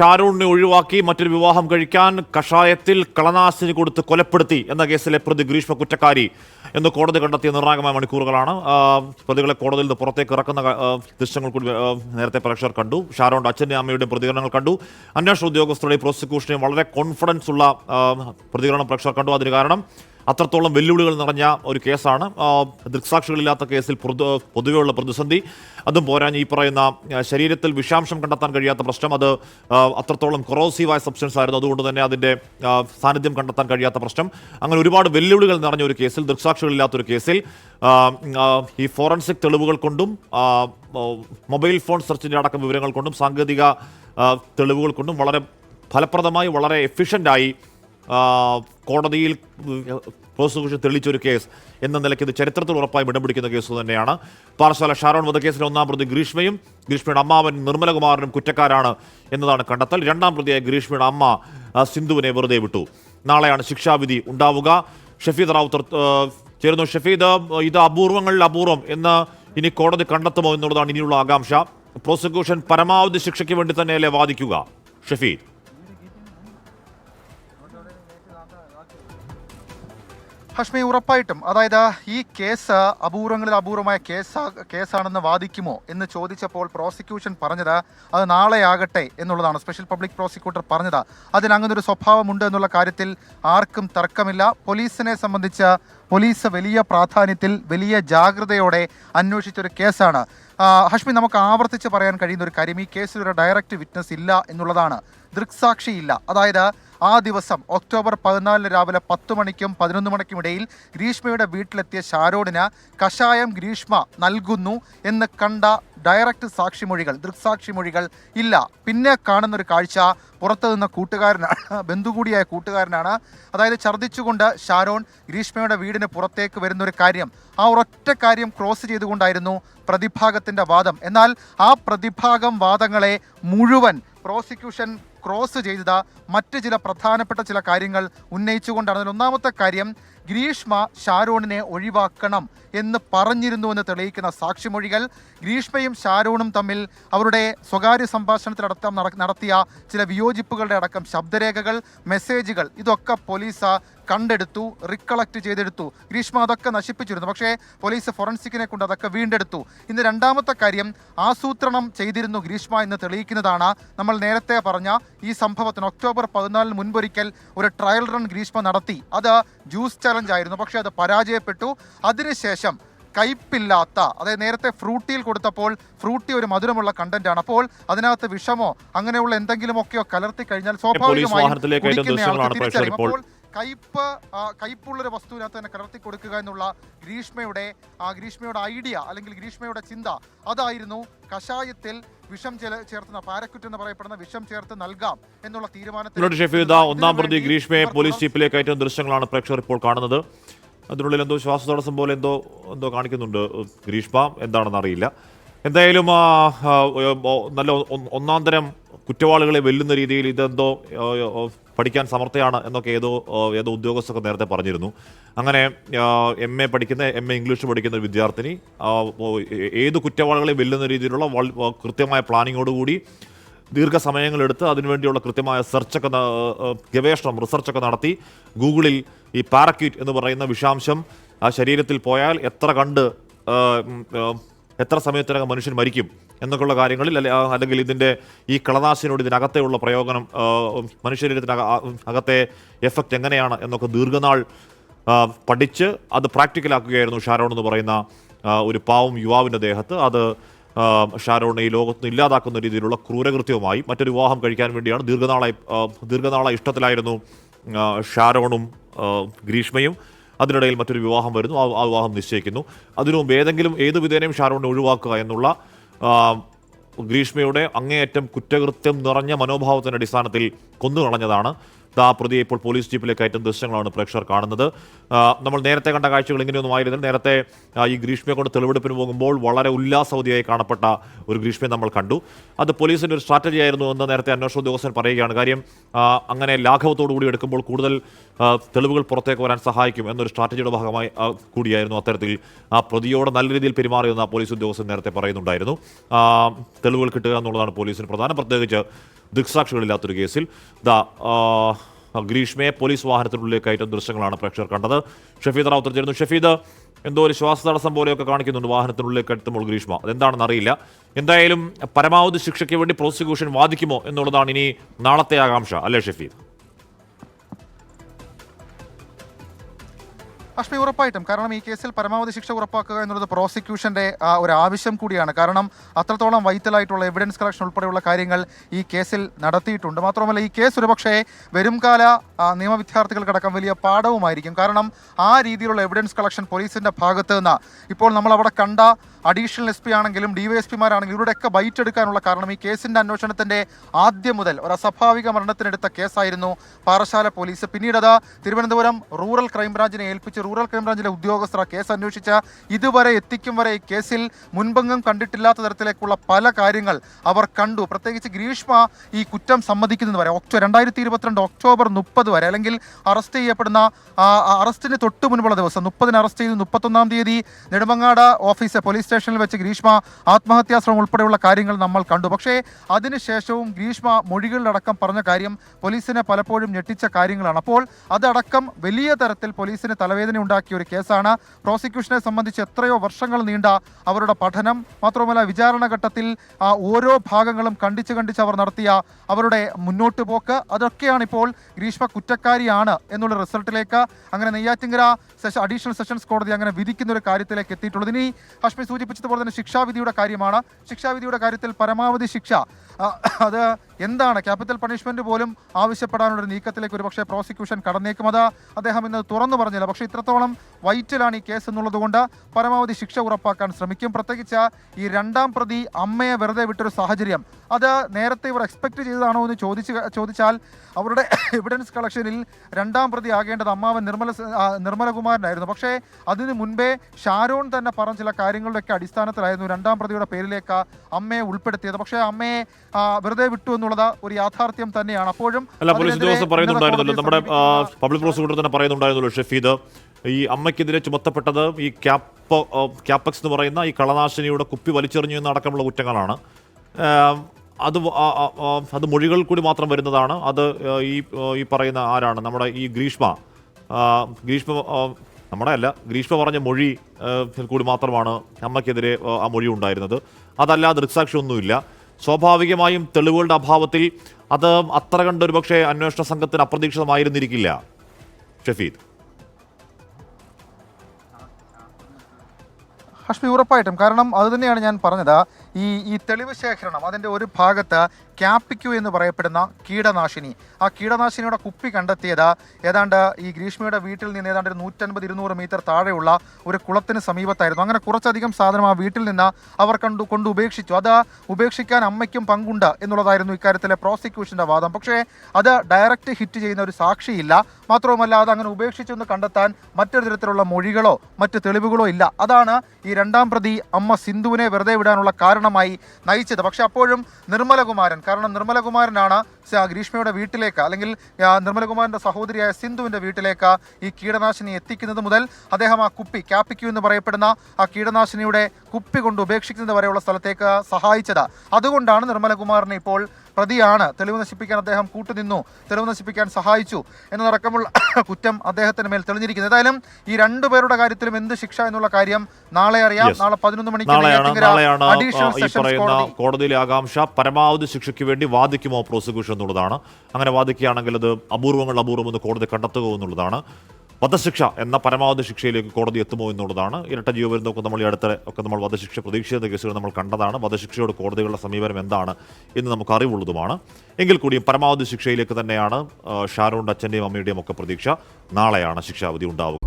ഷാരൂണിനെ ഒഴിവാക്കി മറ്റൊരു വിവാഹം കഴിക്കാൻ കഷായത്തിൽ കളനാശിനി കൊടുത്ത് കൊലപ്പെടുത്തി എന്ന കേസിലെ പ്രതി ഗ്രീഷ്മ കുറ്റക്കാരി എന്ന് കോടതി കണ്ടെത്തിയ നിർണായകമായ മണിക്കൂറുകളാണ്. പ്രതികളെ കോടതിയിൽ നിന്ന് പുറത്തേക്ക് ഇറക്കുന്ന ദൃശ്യങ്ങൾ കൂടി നേരത്തെ പ്രേക്ഷകർ കണ്ടു. ഷാരോണിന്റെ അച്ഛന്റെ അമ്മയുടെയും പ്രതികരണങ്ങൾ കണ്ടു. അന്വേഷണ ഉദ്യോഗസ്ഥരുടെയും പ്രോസിക്യൂഷനെയും വളരെ കോൺഫിഡൻസ് ഉള്ള പ്രതികരണം പ്രേക്ഷകർ കണ്ടു. അതിന് കാരണം അത്രത്തോളം വെല്ലുവിളികൾ നിറഞ്ഞ ഒരു കേസാണ്. ദൃക്സാക്ഷികളില്ലാത്ത കേസിൽ പൊതു പൊതുവെയുള്ള പ്രതിസന്ധി. അതും പോരാഞ്ഞ് ഈ പറയുന്ന ശരീരത്തിൽ വിഷാംശം കണ്ടെത്താൻ കഴിയാത്ത പ്രശ്നം. അത് അത്രത്തോളം കൊറോസീവായ സബ്സ്റ്റൻസ് ആയിരുന്നു. അതുകൊണ്ട് തന്നെ അതിന്റെ സാന്നിധ്യം കണ്ടെത്താൻ കഴിയാത്ത പ്രശ്നം. അങ്ങനെ ഒരുപാട് വെല്ലുവിളികൾ നിറഞ്ഞ ഒരു കേസിൽ ദൃക്സാക്ഷികളില്ലാത്തൊരു കേസിൽ ഈ ഫോറൻസിക് തെളിവുകൾ കൊണ്ടും മൊബൈൽ ഫോൺ സെർച്ചിന്റെ അടക്കം വിവരങ്ങൾ കൊണ്ടും സാങ്കേതിക തെളിവുകൾ കൊണ്ടും വളരെ ഫലപ്രദമായി വളരെ എഫിഷ്യന്റായി കോടതിയിൽ പ്രോസിക്യൂഷൻ തെളിയിച്ചൊരു കേസ്. എന്ന നിലയ്ക്ക് ഇത് ചരിത്രത്തിൽ ഉറപ്പായും ഇടം പിടിക്കുന്ന കേസ് തന്നെയാണ്. പാറശാല ഷാരോൺ വധക്കേസിലെ ഒന്നാം പ്രതി ഗ്രീഷ്മയും ഗ്രീഷ്മയുടെ അമ്മാവൻ നിർമ്മലകുമാരനും കുറ്റക്കാരാണ് എന്നതാണ് കണ്ടെത്തൽ. രണ്ടാം പ്രതിയായ ഗ്രീഷ്മയുടെ അമ്മ സിന്ധുവിനെ വെറുതെ വിട്ടു. നാളെയാണ് ശിക്ഷാവിധി ഉണ്ടാവുക. ഷഫീദ് റാവുത്തർ ചേരുന്നു. ഷഫീദ് ഇത് അപൂർവങ്ങളിൽ അപൂർവം എന്ന് ഇനി കോടതി കണ്ടെത്തുമോ എന്നുള്ളതാണ് ഇനിയുള്ള ആകാംക്ഷ. പ്രോസിക്യൂഷൻ പരമാവധി ശിക്ഷയ്ക്ക് വേണ്ടി തന്നെയല്ലേ വാദിക്കുക ഷഫീദ്? ഹഷ്മി ഉറപ്പായിട്ടും. അതായത് ഈ കേസ് അപൂർവങ്ങളിൽ അപൂർവമായ കേസ് കേസാണെന്ന് വാദിക്കുമോ എന്ന് ചോദിച്ചപ്പോൾ പ്രോസിക്യൂഷൻ പറഞ്ഞത് അത് നാളെയാകട്ടെ എന്നുള്ളതാണ്. സ്പെഷ്യൽ പബ്ലിക് പ്രോസിക്യൂട്ടർ പറഞ്ഞത് അതിന് അങ്ങനെ ഒരു സ്വഭാവമുണ്ട് എന്നുള്ള കാര്യത്തിൽ ആർക്കും തർക്കമില്ല. പോലീസിനെ സംബന്ധിച്ച് പോലീസ് വലിയ പ്രാധാന്യത്തിൽ വലിയ ജാഗ്രതയോടെ അന്വേഷിച്ചൊരു കേസാണ്. ഹഷ്മി നമുക്ക് ആവർത്തിച്ച് പറയാൻ കഴിയുന്ന ഒരു കാര്യം ഈ കേസിൽ ഒരു ഡയറക്റ്റ് വിറ്റ്നസ് ഇല്ല എന്നുള്ളതാണ്. ദൃക്സാക്ഷിയില്ല. അതായത് ആ ദിവസം ഒക്ടോബർ പതിനാലിന് രാവിലെ പത്ത് മണിക്കും പതിനൊന്ന് മണിക്കും ഇടയിൽ ഗ്രീഷ്മയുടെ വീട്ടിലെത്തിയ ഷാരോഡിന് കഷായം ഗ്രീഷ്മ നൽകുന്നു എന്ന് കണ്ട ഡയറക്റ്റ് സാക്ഷിമൊഴികൾ ദൃക്സാക്ഷിമൊഴികൾ ഇല്ല. പിന്നെ കാണുന്നൊരു കാഴ്ച പുറത്തു നിന്ന കൂട്ടുകാരനാണ് ബന്ധു കൂടിയായ കൂട്ടുകാരനാണ്. അതായത് ഛർദ്ദിച്ചുകൊണ്ട് ഷാരോൺ ഗ്രീഷ്മയുടെ വീടിന് പുറത്തേക്ക് വരുന്ന ഒരു കാര്യം ആ ഒരൊറ്റ കാര്യം ക്രോസ് ചെയ്തുകൊണ്ടായിരുന്നു പ്രതിഭാഗത്തിന്റെ വാദം. എന്നാൽ ആ പ്രതിഭാഗം വാദങ്ങളെ മുഴുവൻ പ്രോസിക്യൂഷൻ ക്രോസ് ചെയ്ത മറ്റ് ചില പ്രധാനപ്പെട്ട ചില കാര്യങ്ങൾ ഉന്നയിച്ചുകൊണ്ടാണ് അതിൽ ഒന്നാമത്തെ കാര്യം ഗ്രീഷ്മ ഷാരോണിനെ ഒഴിവാക്കണം എന്ന് പറഞ്ഞിരുന്നു എന്ന് തെളിയിക്കുന്ന സാക്ഷിമൊഴികൾ. ഗ്രീഷ്മയും ഷാരോണും തമ്മിൽ അവരുടെ സ്വകാര്യ സംഭാഷണത്തിൽ അടക്കം നടത്തിയ ചില വിയോജിപ്പുകളുടെ അടക്കം ശബ്ദരേഖകൾ മെസ്സേജുകൾ ഇതൊക്കെ പോലീസ് കണ്ടെടുത്തു റിക്കളക്ട് ചെയ്തെടുത്തു. ഗ്രീഷ്മ അതൊക്കെ നശിപ്പിച്ചിരുന്നു. പക്ഷേ പോലീസ് ഫോറൻസിക്കിനെ കൊണ്ട് അതൊക്കെ വീണ്ടെടുത്തു. ഇന്ന് രണ്ടാമത്തെ കാര്യം ആസൂത്രണം ചെയ്തിരുന്നു ഗ്രീഷ്മ എന്ന് തെളിയിക്കുന്നതാണ്. നമ്മൾ നേരത്തെ പറഞ്ഞ ഈ സംഭവത്തിന് ഒക്ടോബർ പതിനാലിന് മുൻപൊരിക്കൽ ഒരു ട്രയൽ റൺ ഗ്രീഷ്മ നടത്തി. അത് ജ്യൂസ് ചലഞ്ച് ആയിരുന്നു. പക്ഷേ അത് പരാജയപ്പെട്ടു. അതിനുശേഷം കയ്പില്ലാത്ത അതായത് നേരത്തെ ഫ്രൂട്ടിയിൽ കൊടുത്തപ്പോൾ ഫ്രൂട്ടി ഒരു മധുരമുള്ള കണ്ടന്റ് ആണ്. അപ്പോൾ അതിനകത്ത് വിഷമോ അങ്ങനെയുള്ള എന്തെങ്കിലുമൊക്കെയോ കലർത്തി കഴിഞ്ഞാൽ സ്വാഭാവികമായി തിരിച്ചറിയും. അപ്പോൾ കയ്പ് കയ്പുള്ളൊരു വസ്തുവിനകത്ത് തന്നെ കലർത്തി കൊടുക്കുക എന്നുള്ള ഗ്രീഷ്മയുടെ ആ ഗ്രീഷ്മയുടെ ഐഡിയ അല്ലെങ്കിൽ ഗ്രീഷ്മയുടെ ചിന്ത അതായിരുന്നു കഷായത്തിൽ വിഷം ചെല ചേർത്തുന്ന പാരക്കുറ്റ് എന്ന് പറയപ്പെടുന്ന വിഷം ചേർത്ത് നൽകാം എന്നുള്ള തീരുമാനത്തിൽ ഒന്നാം പ്രതി ഗ്രീഷ്മയെ പോലീസ് ജീപ്പിലേക്ക് കയറ്റുന്ന ദൃശ്യങ്ങളാണ് പ്രേക്ഷകർ ഇപ്പോൾ കാണുന്നത്. അതിനുള്ളിൽ എന്തോ ശ്വാസതടസ്സം പോലെ എന്തോ എന്തോ കാണിക്കുന്നുണ്ട്. ഗ്രീഷ്മ എന്താണെന്ന് അറിയില്ല. എന്തായാലും നല്ല ഒന്നാം തരം കുറ്റവാളികളെ വെല്ലുന്ന രീതിയിൽ ഇതെന്തോ പഠിക്കാൻ സമർത്ഥയാണ് എന്നൊക്കെ ഏതോ ഏതോ ഉദ്യോഗസ്ഥർക്ക് നേരത്തെ പറഞ്ഞിരുന്നു. അങ്ങനെ എം എ പഠിക്കുന്ന എം എ ഇംഗ്ലീഷ് പഠിക്കുന്ന ഒരു വിദ്യാർത്ഥിനി ഏത് കുറ്റവാളികളെ വെല്ലുന്ന രീതിയിലുള്ള കൃത്യമായ പ്ലാനിങ്ങോടുകൂടി ദീർഘസമയങ്ങളെടുത്ത് അതിനുവേണ്ടിയുള്ള കൃത്യമായ സെർച്ചൊക്കെ ഗവേഷണം റിസർച്ചൊക്കെ നടത്തി ഗൂഗിളിൽ ഈ പാരക്യൂറ്റ് എന്ന് പറയുന്ന വിഷാംശം ആ ശരീരത്തിൽ പോയാൽ എത്ര കണ്ട് എത്ര സമയത്തിനകം മനുഷ്യൻ മരിക്കും എന്നൊക്കെയുള്ള കാര്യങ്ങളിൽ അല്ലെ അല്ലെങ്കിൽ ഇതിന്റെ ഈ കളനാശിനോട് ഇതിനകത്തെയുള്ള പ്രയോജനം മനുഷ്യരീരത്തിന് അകത്തെ എഫക്റ്റ് എങ്ങനെയാണ് എന്നൊക്കെ ദീർഘനാൾ പഠിച്ച് അത് പ്രാക്ടിക്കലാക്കുകയായിരുന്നു ഷാരോൺ എന്ന് പറയുന്ന ഒരു പാവം യുവാവിന്റെ ദേഹത്ത്. അത് ഷാരോണിനെ ഈ ലോകത്ത് ഇല്ലാതാക്കുന്ന രീതിയിലുള്ള ക്രൂരകൃത്യവുമായി മറ്റൊരു വിവാഹം കഴിക്കാൻ വേണ്ടിയാണ് ദീർഘനാളായി ദീർഘനാള ഇഷ്ടത്തിലായിരുന്നു ഷാരോണും ഗ്രീഷ്മയും. അതിനിടയിൽ മറ്റൊരു വിവാഹം വരുന്നു. ആ വിവാഹം നിശ്ചയിക്കുന്നു. അതിനു മുമ്പ് ഏതെങ്കിലും ഏത് വിധേനയും ഷാരോണിനെ ഒഴിവാക്കുക എന്നുള്ള ഗ്രീഷ്മയുടെ അങ്ങേയറ്റം കുറ്റകൃത്യം നിറഞ്ഞ മനോഭാവത്തിന്റെ അടിസ്ഥാനത്തിൽ കൊന്നുകളഞ്ഞതാണ്. ദാ പ്രതിയെ ഇപ്പോൾ പോലീസ് ജീപ്പിലേക്ക് കയറ്റുന്ന ദൃശ്യങ്ങളാണ് പ്രേക്ഷകർ കാണുന്നത്. നമ്മൾ നേരത്തെ കണ്ട കാഴ്ചകൾ ഇങ്ങനെയൊന്നും ആയിരുന്നില്ല. നേരത്തെ ഈ ഗ്രീഷ്മയെ കൊണ്ട് തെളിവെടുപ്പിന് പോകുമ്പോൾ വളരെ ഉല്ലാസവതിയായി കാണപ്പെട്ട ഒരു ഗ്രീഷ്മയെ നമ്മൾ കണ്ടു. അത് പോലീസിന്റെ ഒരു സ്ട്രാറ്റജി ആയിരുന്നു എന്ന് നേരത്തെ അന്വേഷണ ഉദ്യോഗസ്ഥൻ പറയുകയാണ്. കാര്യം അങ്ങനെ ലാഘവത്തോടു കൂടി എടുക്കുമ്പോൾ കൂടുതൽ തെളിവുകൾ പുറത്തേക്ക് വരാൻ സഹായിക്കും എന്നൊരു സ്ട്രാറ്റജിയുടെ ഭാഗമായി കൂടിയായിരുന്നു അത്തരത്തിൽ ആ പ്രതിയോട് നല്ല രീതിയിൽ പെരുമാറിയെന്ന് പോലീസ് ഉദ്യോഗസ്ഥൻ നേരത്തെ പറയുന്നുണ്ടായിരുന്നു. തെളിവുകൾ കിട്ടുക എന്നുള്ളതാണ് പോലീസിന് പ്രധാനം. പ്രത്യേകിച്ച് ദൃക്സാക്ഷികളില്ലാത്തൊരു കേസിൽ. ദ ഗ്രീഷ്മയെ പോലീസ് വാഹനത്തിനുള്ളിലേക്ക് കയറ്റുന്ന ദൃശ്യങ്ങളാണ് പ്രേക്ഷകർ കണ്ടത്. ഷഫീദ് റാവുത്തർ ചേരുന്നു ഷഫീദ് എന്തോ ഒരു ശ്വാസ തടസ്സം പോലെയൊക്കെ കാണിക്കുന്നുണ്ട് വാഹനത്തിനുള്ളിലേക്ക് എത്തുമ്പോൾ ഗ്രീഷ്മ. അതെന്താണെന്ന് അറിയില്ല. എന്തായാലും പരമാവധി ശിക്ഷയ്ക്ക് വേണ്ടി പ്രോസിക്യൂഷൻ വാദിക്കുമോ എന്നുള്ളതാണ് ഇനി നാളത്തെ ആകാംക്ഷ. അല്ലേ ഷഫീദ്? അഷ്മി ഉറപ്പായിട്ടും. കാരണം ഈ കേസിൽ പരമാവധി ശിക്ഷ ഉറപ്പാക്കുക എന്നുള്ളത് പ്രോസിക്യൂഷന്റെ ഒരു ആവശ്യം കൂടിയാണ്. കാരണം അത്രത്തോളം വൈറ്റലായിട്ടുള്ള എവിഡൻസ് കളക്ഷൻ ഉൾപ്പെടെയുള്ള കാര്യങ്ങൾ ഈ കേസിൽ നടത്തിയിട്ടുണ്ട്. മാത്രമല്ല ഈ കേസ് ഒരുപക്ഷെ വരുംകാല നിയമവിദ്യാർത്ഥികൾക്കടക്കം നിയമ വലിയ പാഠവുമായിരിക്കും. കാരണം ആ രീതിയിലുള്ള എവിഡൻസ് കളക്ഷൻ പോലീസിന്റെ ഭാഗത്ത് നിന്ന് ഇപ്പോൾ നമ്മൾ അവിടെ കണ്ട അഡീഷണൽ എസ് പി ആണെങ്കിലും ഡി വൈ എസ് പിമാരാണെങ്കിലും ഇവരുടെയൊക്കെ ബൈറ്റ് എടുക്കാനുള്ള കാരണം ഈ കേസിന്റെ അന്വേഷണത്തിന്റെ ആദ്യം മുതൽ ഒരു അസ്വാഭാവിക മരണത്തിനെടുത്ത കേസായിരുന്നു പാറശാല പോലീസ്. പിന്നീട് അത് തിരുവനന്തപുരം റൂറൽ ക്രൈംബ്രാഞ്ചിനെ ഏൽപ്പിച്ച് റൂറൽ ക്രൈംബ്രാഞ്ചിലെ ഉദ്യോഗസ്ഥർ കേസ് അന്വേഷിച്ച ഇതുവരെ എത്തിക്കും വരെ ഈ കേസിൽ മുൻപെങ്ങും കണ്ടിട്ടില്ലാത്ത തരത്തിലേക്കുള്ള പല കാര്യങ്ങൾ അവർ കണ്ടു. പ്രത്യേകിച്ച് ഗ്രീഷ്മ ഈ കുറ്റം സമ്മതിക്കുന്നത് വരെ ഒക്ടോ രണ്ടായിരത്തി ഇരുപത്തിരണ്ട് ഒക്ടോബർ മുപ്പത് വരെ അല്ലെങ്കിൽ അറസ്റ്റ് ചെയ്യപ്പെടുന്ന അറസ്റ്റിന് തൊട്ട് മുൻപുള്ള ദിവസം മുപ്പതിന് അറസ്റ്റ് ചെയ്ത് മുപ്പത്തൊന്നാം തീയതി നെടുമങ്ങാട് ഓഫീസ് പോലീസ് സ്റ്റേഷനിൽ വെച്ച് ഗ്രീഷ്മ ആത്മഹത്യാശ്രമം ഉൾപ്പെടെയുള്ള കാര്യങ്ങൾ നമ്മൾ കണ്ടു. പക്ഷേ അതിനുശേഷവും ഗ്രീഷ്മ മൊഴികളിലടക്കം പറഞ്ഞ കാര്യം പോലീസിനെ പലപ്പോഴും ഞെട്ടിച്ച കാര്യങ്ങളാണ്. അപ്പോൾ അതടക്കം വലിയ തരത്തിൽ പോലീസിന് തലവേദന ഉണ്ടാക്കിയ ഒരു കേസാണ്. പ്രോസിക്യൂഷനെ സംബന്ധിച്ച് എത്രയോ വർഷങ്ങൾ നീണ്ട അവരുടെ പഠനം. മാത്രമല്ല വിചാരണ ഘട്ടത്തിൽ ഓരോ ഭാഗങ്ങളും കണ്ടിച്ച് കണ്ടിച്ച് അവർ നടത്തിയ അവരുടെ മുന്നോട്ട് പോക്ക്. അതൊക്കെയാണ് ഇപ്പോൾ ഗ്രീഷ്മ കുറ്റക്കാരിയാണ് എന്നുള്ള റിസൾട്ടിലേക്ക് അങ്ങനെ നെയ്യാറ്റിങ്കര സെഷൻ അഡീഷണൽ സെഷൻസ് കോടതി അങ്ങനെ വിധിക്കുന്ന ഒരു കാര്യത്തിലേക്ക് എത്തിയിട്ടുള്ളത്. ഇനി ഹഷ്മി സൂചിപ്പിച്ചതുപോലെ തന്നെ ശിക്ഷാവിധിയുടെ കാര്യമാണ്. ശിക്ഷാവിധിയുടെ കാര്യത്തിൽ പരമാവധി ശിക്ഷ അത് എന്താണ് ക്യാപിറ്റൽ പണിഷ്മെന്റ് പോലും ആവശ്യപ്പെടാനുള്ള നീക്കത്തിലേക്ക് ഒരുപക്ഷെ പ്രോസിക്യൂഷൻ കടന്നേക്കും അദ്ദേഹം ഇന്ന് തുറന്നു പറഞ്ഞില്ല. പക്ഷേ ഇത്രത്തോളം വൈറ്റിലാണ് ഈ കേസ് എന്നുള്ളതുകൊണ്ട് പരമാവധി ശിക്ഷ ഉറപ്പാക്കാൻ ശ്രമിക്കും. പ്രത്യേകിച്ച് ഈ രണ്ടാം പ്രതി അമ്മയെ വെറുതെ വിട്ടൊരു സാഹചര്യം. അത് നേരത്തെ ഇവർ എക്സ്പെക്ട് ചെയ്തതാണോ എന്ന് ചോദിച്ച് ചോദിച്ചാൽ അവരുടെ എവിഡൻസ് കളക്ഷനിൽ രണ്ടാം പ്രതി ആകേണ്ടത് അമ്മാവൻ നിർമ്മല നിർമ്മലകുമാരനായിരുന്നു. പക്ഷേ അതിനു മുൻപേ ഷാരോൺ തന്നെ പറഞ്ഞ ചില കാര്യങ്ങളുടെയൊക്കെ അടിസ്ഥാനത്തിലായിരുന്നു രണ്ടാം പ്രതിയുടെ പേരിലേക്ക് അമ്മയെ ഉൾപ്പെടുത്തിയത്. പക്ഷേ അമ്മയെ വെറുതെ വിട്ടു എന്നുള്ളത് ഒരു യാഥാർത്ഥ്യം തന്നെയാണ്. അപ്പോഴും അല്ല പോലീസ് ഉദ്യോഗസ്ഥർ പറയുന്നുണ്ടായിരുന്നല്ലോ. നമ്മുടെ പബ്ലിക് പ്രോസിക്യൂട്ടർ തന്നെ പറയുന്നുണ്ടായിരുന്നല്ലോ ഷഫീദ്. ഈ അമ്മയ്ക്കെതിരെ ചുമത്തപ്പെട്ടത് ഈ ക്യാപ്പ് ക്യാപ്പക്സ് എന്ന് പറയുന്ന ഈ കളനാശിനിയുടെ കുപ്പി വലിച്ചെറിഞ്ഞു എന്നടക്കമുള്ള കുറ്റങ്ങളാണ്. അത് അത് മൊഴികൾ കൂടി മാത്രം വരുന്നതാണ്. അത് ഈ ഈ പറയുന്ന ആരാണ്? നമ്മുടെ ഈ ഗ്രീഷ്മ. ഗ്രീഷ്മ നമ്മുടെ അല്ല ഗ്രീഷ്മ പറഞ്ഞ മൊഴി കൂടി മാത്രമാണ് അമ്മയ്ക്കെതിരെ ആ, ആ മൊഴി ഉണ്ടായിരുന്നത്. അതല്ലാതെ ദൃക്സാക്ഷിയൊന്നുമില്ല. സ്വാഭാവികമായും തെളിവുകളുടെ അഭാവത്തിൽ അത് അത്ര കണ്ട് ഒരുപക്ഷെ അന്വേഷണ സംഘത്തിന് അപ്രതീക്ഷിതമായിരുന്നിരിക്കില്ല. ഷഫീദ്. ഹഷ്മി ഉറപ്പായിട്ടും. കാരണം അത് തന്നെയാണ് ഞാൻ പറഞ്ഞത്. ഈ ഈ തെളിവ് ശേഖരണം അതിന്റെ ഒരു ഭാഗത്ത് ക്യാപ്പിക്യു എന്ന് പറയപ്പെടുന്ന കീടനാശിനി. ആ കീടനാശിനിയുടെ കുപ്പി കണ്ടെത്തിയത് ഏതാണ്ട് ഈ ഗ്രീഷ്മയുടെ വീട്ടിൽ നിന്ന് ഏതാണ്ട് ഒരു നൂറ്റൻപത് ഇരുന്നൂറ് മീറ്റർ താഴെയുള്ള ഒരു കുളത്തിന് സമീപത്തായിരുന്നു. അങ്ങനെ കുറച്ചധികം സാധനം ആ വീട്ടിൽ നിന്ന് അവർ കണ്ടു കൊണ്ട് ഉപേക്ഷിച്ചു. അത് ഉപേക്ഷിക്കാൻ അമ്മയ്ക്കും പങ്കുണ്ട് എന്നുള്ളതായിരുന്നു ഇക്കാര്യത്തിലെ പ്രോസിക്യൂഷന്റെ വാദം. പക്ഷേ അത് ഡയറക്റ്റ് ഹിറ്റ് ചെയ്യുന്ന ഒരു സാക്ഷിയില്ല. മാത്രവുമല്ല അത് അങ്ങനെ ഉപേക്ഷിച്ചു എന്ന് കണ്ടെത്താൻ മറ്റൊരു തരത്തിലുള്ള മൊഴികളോ മറ്റ് തെളിവുകളോ ഇല്ല. അതാണ് ഈ രണ്ടാം പ്രതി അമ്മ സിന്ധുവിനെ വെറുതെ വിടാനുള്ള കാരണമായി നയിച്ചത്. പക്ഷേ അപ്പോഴും നിർമ്മലകുമാരൻ കാരണം നിർമ്മലകുമാരനാണ് ഗ്രീഷ്മയുടെ വീട്ടിലേക്ക് അല്ലെങ്കിൽ നിർമ്മലകുമാരന്റെ സഹോദരിയായ സിന്ധുവിന്റെ വീട്ടിലേക്ക് ഈ കീടനാശിനി എത്തിക്കുന്നത് മുതൽ അദ്ദേഹം ആ കുപ്പി ക്യാപിക്യു എന്ന് പറയപ്പെടുന്ന ആ കീടനാശിനിയുടെ കുപ്പി കൊണ്ട് ഉപേക്ഷിക്കുന്നത് വരെയുള്ള സ്ഥലത്തേക്ക് സഹായിച്ചത്. അതുകൊണ്ടാണ് നിർമ്മലകുമാറിനെ ഇപ്പോൾ പ്രതിയാണ്. തെളിവ് നശിപ്പിക്കാൻ അദ്ദേഹം കൂട്ടുനിന്നു. തെളിവ് നശിപ്പിക്കാൻ സഹായിച്ചു എന്നതടക്കമുള്ള കുറ്റം അദ്ദേഹത്തിന് മേൽ തെളിഞ്ഞിരിക്കുന്നത് ഏതായാലും ഈ രണ്ടുപേരുടെ കാര്യത്തിലും എന്ത് ശിക്ഷ എന്നുള്ള കാര്യം നാളെ അറിയാം. നാളെ പതിനൊന്ന് മണിക്ക് കോടതിയിലെ ആകാംക്ഷ. പരമാവധി ശിക്ഷയ്ക്ക് വേണ്ടി വാദിക്കുമോ പ്രോസിക്യൂഷൻ എന്നുള്ളതാണ്. അങ്ങനെ വാദിക്കുകയാണെങ്കിൽ അത് അപൂർവങ്ങൾ അപൂർവം എന്ന് കോടതി കണ്ടെത്തുക എന്നുള്ളതാണ്. വധശിക്ഷ എന്ന പരമാവധി ശിക്ഷയിലേക്ക് കോടതി എത്തുമോ എന്നുള്ളതാണ്. ഇരട്ട ജീവപര്യന്തമൊക്കെ നമ്മൾ ഈ അടുത്ത ഒക്കെ നമ്മൾ വധശിക്ഷ പ്രതീക്ഷിക്കുന്ന കേസുകൾ നമ്മൾ കണ്ടതാണ്. വധശിക്ഷയോട് കോടതികളുടെ സമീപനം എന്താണ് എന്ന് നമുക്ക് അറിവുള്ളതുമാണ്. എങ്കിൽ കൂടിയും പരമാവധി ശിക്ഷയിലേക്ക് തന്നെയാണ് ഷാരൂൺ അച്ഛന്റെയും അമ്മയുടെയും ഒക്കെ പ്രതീക്ഷ. നാളെയാണ് ശിക്ഷാവിധി ഉണ്ടാവുക.